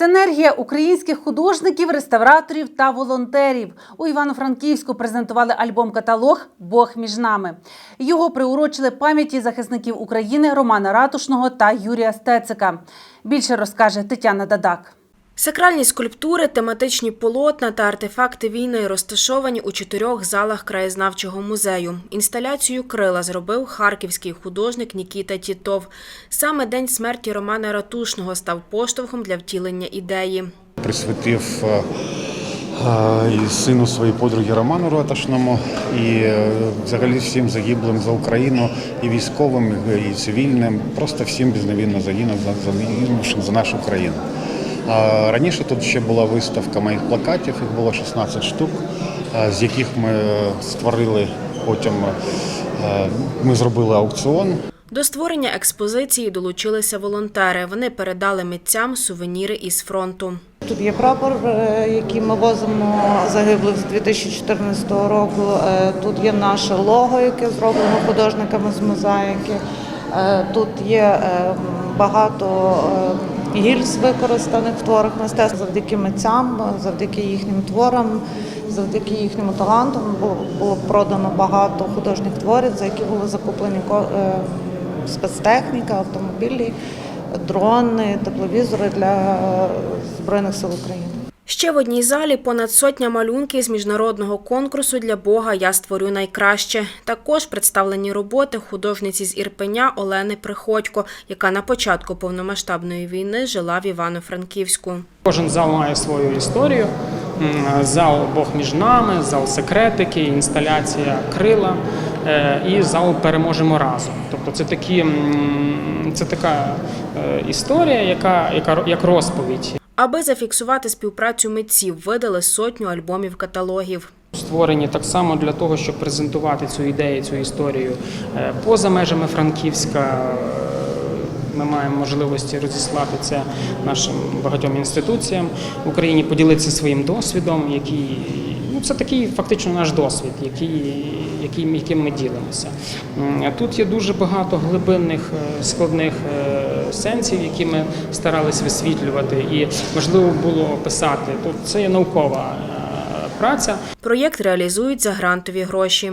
Синергія українських художників, реставраторів та волонтерів у Івано-Франківську презентували альбом-каталог Бог між нами. Його приурочили пам'яті захисників України Романа Ратушного та Юрія Стецика. Більше розкаже Тетяна Дадак. Сакральні скульптури, тематичні полотна та артефакти війни розташовані у чотирьох залах краєзнавчого музею. Інсталяцію крила зробив харківський художник Нікіта Тітов. Саме день смерті Романа Ратушного став поштовхом для втілення ідеї. присвятив е, е, сину своєї подруги Роману Раташному, і е, взагалі всім загиблим за Україну, і військовим, і цивільним, просто всім безневинно загинув, за- загинувшим за нашу країну. А Раніше тут ще була виставка моїх плакатів, їх було 16 штук, е, з яких ми створили потім, е, ми зробили аукціон. До створення експозиції долучилися волонтери. Вони передали митцям сувеніри із фронту. Тут є прапор, е, який ми возимо загиблих з 2014 року. Тут є наше лого, яке зроблено художниками з мозаїки. Тут є багато гільз використаних в творах мистецтва завдяки митцям, завдяки їхнім творам, завдяки їхньому таланту було, продано багато художніх творів, за які були закуплені е, спецтехніка, автомобілі, дрони, тепловізори для Збройних сил України. Ще в одній залі понад сотня малюнків з міжнародного конкурсу для Бога Я створю найкраще. Також представлені роботи художниці з Ірпеня Олени Приходько, яка на початку повномасштабної війни жила в Івано-Франківську. Кожен зал має свою історію. Зал Бог між нами, зал секретики, інсталяція крила е, і зал переможемо разом. Тобто це такі це така е, історія, яка, яка як розповідь. Аби зафіксувати співпрацю митців, видали сотню альбомів каталогів. Створені так само для того, щоб презентувати цю ідею, цю історію е, поза межами Франківська. Ми маємо можливості розіслати це нашим багатьом інституціям в Україні, поділитися своїм досвідом, який ну це такий фактично наш досвід, який, який, яким ми ділимося. Тут є дуже багато глибинних е, складних е, сенсів, які ми старалися висвітлювати, і можливо було писати. Тут це є наукова е, праця. Проєкт реалізують за грантові гроші.